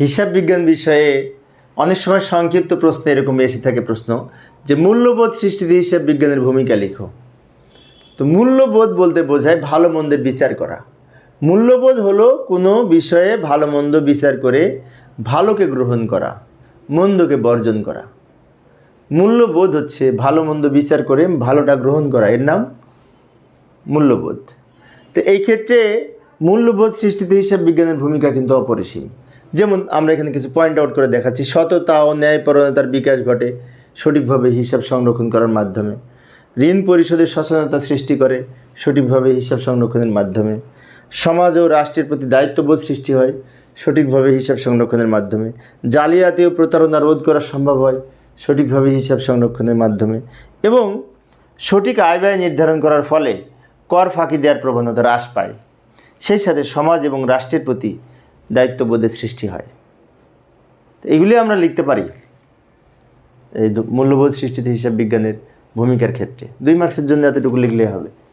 হিসাব বিজ্ঞান বিষয়ে অনেক সময় সংক্ষিপ্ত প্রশ্ন এরকম এসে থাকে প্রশ্ন যে মূল্যবোধ সৃষ্টিতে হিসাব বিজ্ঞানের ভূমিকা লিখো। তো মূল্যবোধ বলতে বোঝায় ভালো মন্দের বিচার করা। মূল্যবোধ হলো কোনো বিষয়ে ভালো মন্দ বিচার করে ভালোকে গ্রহণ করা, মন্দকে বর্জন করা। মূল্যবোধ হচ্ছে ভালো মন্দ বিচার করে ভালোটা গ্রহণ করা। এর নাম মূল্যবোধ। তো এই ক্ষেত্রে মূল্যবোধ সৃষ্টিতে হিসাব বিজ্ঞানের ভূমিকা কিন্তু অপরিসীম। যেমন আমরা এখানে কিছু পয়েন্ট আউট করে দেখাচ্ছি। সততা ও ন্যায়পরণতার বিকাশ ঘটে সঠিকভাবে হিসাব সংরক্ষণ করার মাধ্যমে। ঋণ পরিশোধের সচেতনতা সৃষ্টি করে সঠিকভাবে হিসাব সংরক্ষণের মাধ্যমে। সমাজ ও রাষ্ট্রের প্রতি দায়িত্ববোধ সৃষ্টি হয় সঠিকভাবে হিসাব সংরক্ষণের মাধ্যমে। জালিয়াতি ও প্রতারণা রোধ করা সম্ভব হয় সঠিকভাবে হিসাব সংরক্ষণের মাধ্যমে। এবং সঠিক আয় ব্যয় নির্ধারণ করার ফলে কর ফাঁকি দেওয়ার প্রবণতা হ্রাস পায়। সেই সাথে সমাজ এবং রাষ্ট্রের প্রতি দায়িত্ববোধের সৃষ্টি হয়। তো এগুলি আমরা লিখতে পারি এই মূল্যবোধ সৃষ্টিতে হিসাব বিজ্ঞানের ভূমিকার ক্ষেত্রে। দুই মার্কসের জন্য এতটুকু লিখলেই হবে।